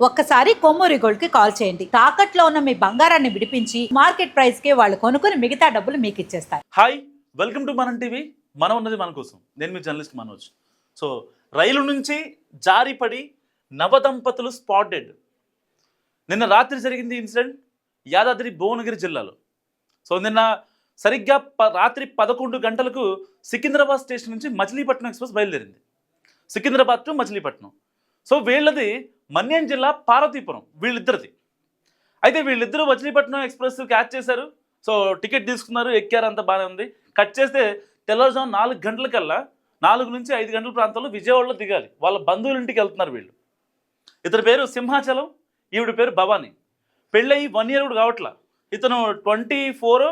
ఒక్కసారి కొమ్మూరి గోల్డ్కి కాల్ చేయండి. తాకట్లో ఉన్న మీ బంగారాన్ని విడిపించి మార్కెట్ ప్రైస్కి వాళ్ళు కొనుక్కుని మిగతా డబ్బులు మీకు ఇచ్చేస్తారు. Hi welcome to Manam TV. మనం ఉన్నది మన కోసం. నేను మీ జర్నలిస్ట్ మనోజ్. సో రైలు నుంచి జారిపడి నవదంపతులు స్పాటెడ్. నిన్న రాత్రి జరిగింది ఇన్సిడెంట్ యాదాద్రి భువనగిరి జిల్లాలో. సో నిన్న సరిగ్గా ప రాత్రి పదకొండు గంటలకు సికింద్రాబాద్ స్టేషన్ నుంచి మచిలీపట్నం ఎక్స్ప్రెస్ బయలుదేరింది. సికింద్రాబాద్ టు మచిలీపట్నం. సో వీళ్ళది మన్యం జిల్లా పార్వతీపురం వీళ్ళిద్దరిది. అయితే వీళ్ళిద్దరూ మచిలీపట్నం ఎక్స్ప్రెస్ క్యాచ్ చేశారు. సో టికెట్ తీసుకున్నారు ఎక్కారు అంత బాగానే ఉంది. కట్ చేస్తే తెల్లవారుజాము నాలుగు గంటలకల్లా నాలుగు నుంచి ఐదు గంటల ప్రాంతంలో విజయవాడలో దిగాలి. వాళ్ళ బంధువుల ఇంటికి వెళ్తున్నారు వీళ్ళు. ఇతని పేరు సింహాచలం ఈవిడ పేరు భవానీ. పెళ్ళయి వన్ ఇయర్ కూడా కావట్లా. ఇతను ట్వంటీ ఫోర్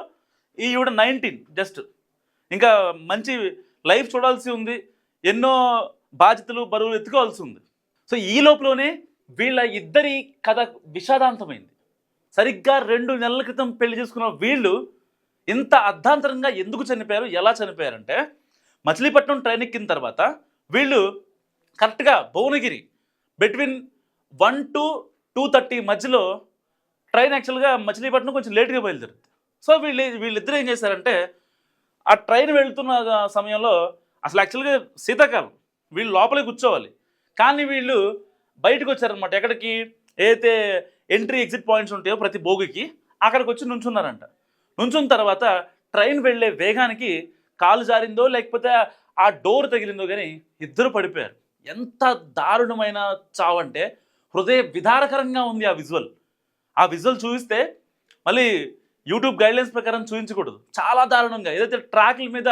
ఈవిడ నైన్టీన్ జస్ట్. ఇంకా మంచి లైఫ్ చూడాల్సి ఉంది. ఎన్నో బాధ్యతలు బరువులు ఎత్తుకోవాల్సి ఉంది. సో ఈ లోపలనే వీళ్ళ ఇద్దరి కథ విషాదాంతమైంది. సరిగ్గా రెండు నెలల క్రితం పెళ్ళి చేసుకున్న వీళ్ళు ఇంత అర్ధాంతరంగా ఎందుకు చనిపోయారు ఎలా చనిపోయారంటే మచిలీపట్నం ట్రైన్ ఎక్కిన తర్వాత వీళ్ళు కరెక్ట్గా Bhuvanagiri between one to two thirty మధ్యలో ట్రైన్ యాక్చువల్గా మచిలీపట్నం కొంచెం లేట్గా బయలుదేరుతుంది సో వీళ్ళు వీళ్ళిద్దరు ఏం చేశారంటే ఆ ట్రైన్ వెళ్తున్న సమయంలో అసలు యాక్చువల్గా శీతాకాలం వీళ్ళు లోపలే కూర్చోవాలి. కానీ వీళ్ళు బయటకు వచ్చారనమాట ఎక్కడికి? ఏదైతే ఎంట్రీ ఎగ్జిట్ పాయింట్స్ ఉంటాయో ప్రతి బోగికి అక్కడికి వచ్చి నుంచున్నారంట. నుంచున్న తర్వాత ట్రైన్ వెళ్ళే వేగానికి కాలు జారిందో లేకపోతే ఆ డోర్ తగిలిందో కానీ ఇద్దరు పడిపోయారు. ఎంత దారుణమైన చావంటే హృదయ విధారకరంగా ఉంది ఆ విజువల్. ఆ విజువల్ చూపిస్తే మళ్ళీ యూట్యూబ్ గైడ్లైన్స్ ప్రకారం చూపించకూడదు. చాలా దారుణంగా ఏదైతే ట్రాక్ల మీద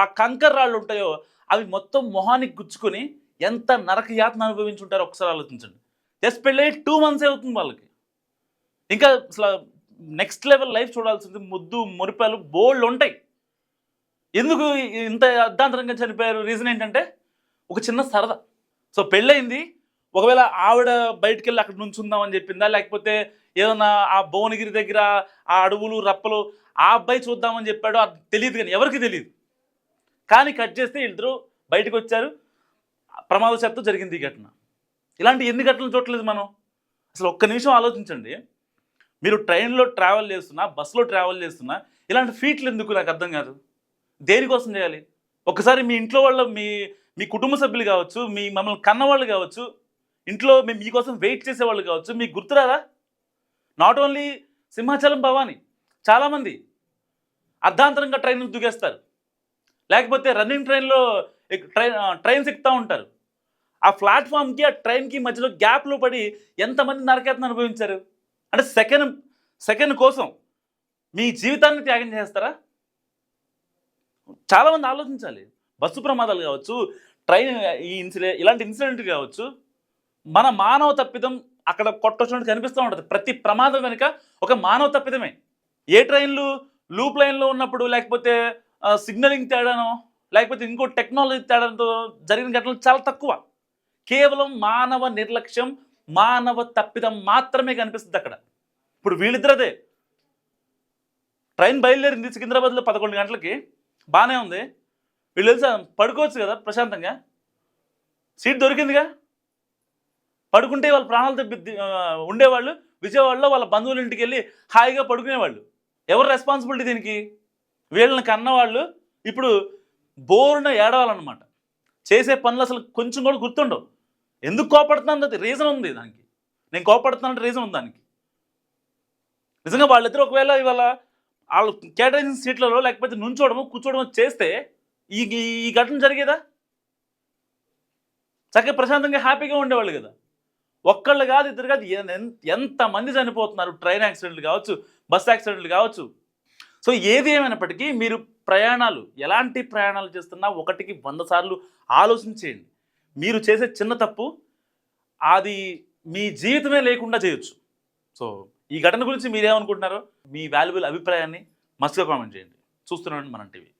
ఆ కంకర్ రాళ్ళు ఉంటాయో అవి మొత్తం మొహానికి గుచ్చుకొని ఎంత నరక యాతన అనుభవించుంటారో ఒకసారి ఆలోచించండి. జస్ట్ పెళ్ళి టూ మంత్స్ అవుతుంది వాళ్ళకి. ఇంకా అసలు నెక్స్ట్ లెవెల్ లైఫ్ చూడాల్సింది ముద్దు మురిపాలు బోల్డ్ ఉంటాయి. ఎందుకు ఇంత అర్ధాంతరంగా చనిపోయారు? రీజన్ ఏంటంటే ఒక చిన్న సరదా. సో పెళ్ళయింది. ఒకవేళ ఆవిడ బయటికి వెళ్ళి అక్కడ నుంచుందామని చెప్పిందా? లేకపోతే ఏదన్నా ఆ భువనగిరి దగ్గర ఆ అడవులు రప్పలు ఆ అబ్బాయి చూద్దామని చెప్పాడు? అది తెలియదు కానీ ఎవరికి తెలియదు కానీ కట్ చేస్తే ఇద్దరు బయటకు వచ్చారు ప్రమాదశాత్తు జరిగింది ఈ ఘటన. ఇలాంటి ఎన్ని ఘటనలు చూడలేదు మనం? అసలు ఒక్క నిమిషం ఆలోచించండి. మీరు ట్రైన్లో ట్రావెల్ చేస్తున్నా బస్సులో ట్రావెల్ చేస్తున్నా ఇలాంటి ఫీట్లు ఎందుకు నాకు అర్థం కాదు? దేనికోసం చేయాలి? ఒకసారి మీ ఇంట్లో వాళ్ళ మీ మీ కుటుంబ సభ్యులు కావచ్చు మీ మమ్మల్ని కన్నవాళ్ళు కావచ్చు ఇంట్లో మేము మీకోసం వెయిట్ చేసేవాళ్ళు కావచ్చు మీకు గుర్తురాదా? నాట్ ఓన్లీ సింహాచలం భవాని చాలామంది అర్ధాంతరంగా ట్రైన్ దూకేస్తారు లేకపోతే రన్నింగ్ ట్రైన్లో ట్రైన్ ట్రైన్స్ ఎక్కుతూ ఉంటారు. ఆ ప్లాట్ఫామ్కి ఆ ట్రైన్కి మధ్యలో గ్యాప్లో పడి ఎంతమంది నరకేతను అనుభవించారు? అంటే సెకండ్ సెకండ్ కోసం మీ జీవితాన్ని త్యాగం చేస్తారా? చాలామంది ఆలోచించాలి. బస్సు ప్రమాదాలు కావచ్చు ట్రైన్ ఈ ఇన్సిడెంట్ ఇలాంటి ఇన్సిడెంట్ కావచ్చు. మన మానవ తప్పిదం అక్కడ కొట్టొచ్చినట్టు కనిపిస్తూ ఉంటుంది. ప్రతి ప్రమాదం వెనుక ఒక మానవ తప్పిదమే. ఏ ట్రైన్లు లూప్ లైన్లో ఉన్నప్పుడు లేకపోతే సిగ్నలింగ్ తేడానో? లేకపోతే ఇంకో టెక్నాలజీ తేడాతో జరిగిన ఘటనలు చాలా తక్కువ. కేవలం మానవ నిర్లక్ష్యం మానవ తప్పిదం మాత్రమే కనిపిస్తుంది అక్కడ. ఇప్పుడు వీళ్ళిద్దరదే ట్రైన్ బయలుదేరింది సికింద్రాబాద్లో పదకొండు గంటలకి. బాగానే ఉంది. వీళ్ళు తెలుసా? పడుకోవచ్చు కదా ప్రశాంతంగా. సీట్ దొరికిందిగా. పడుకుంటే వాళ్ళ ప్రాణాలు తప్పి ఉండేవాళ్ళు. విజయవాడలో వాళ్ళ బంధువుల ఇంటికి వెళ్ళి హాయిగా పడుకునేవాళ్ళు. ఎవరు రెస్పాన్సిబిలిటీ దీనికి? వీళ్ళని కన్నవాళ్ళు. ఇప్పుడు బోరున ఏడవాలన్నమాట. చేసే పనులు అసలు కొంచెం కూడా గుర్తుండవు. ఎందుకు కోపడుతున్నాను అది రీజన్ ఉంది దానికి. నేను కోపడుతున్నానంటే రీజన్ ఉంది దానికి. నిజంగా వాళ్ళిద్దరు ఒకవేళ ఇవాళ వాళ్ళు కేటాయించిన సీట్లలో లేకపోతే నుంచోవడము కూర్చోవడము చేస్తే ఈ ఈ- ఘటన జరిగేదా? చక్కగా ప్రశాంతంగా హ్యాపీగా ఉండేవాళ్ళు కదా. ఒక్కళ్ళు కాదు ఇద్దరు కాదు ఎన్- ఎంతమంది చనిపోతున్నారు? ట్రైన్ యాక్సిడెంట్లు కావచ్చు బస్ యాక్సిడెంట్లు కావచ్చు సో ఏది ఏమైనప్పటికీ మీరు ప్రయాణాలు ఎలాంటి ప్రయాణాలు చేస్తున్నా ఒకటికి వంద సార్లు ఆలోచించేయండి మీరు చేసే చిన్న తప్పు అది మీ జీవితమే లేకుండా చేయొచ్చు. సో ఈ ఘటన గురించి మీరేమనుకుంటున్నారో మీ వాల్యుబుల్ అభిప్రాయాన్ని మస్తుగా కామెంట్ చేయండి. చూస్తున్నాను మనం టీవీ.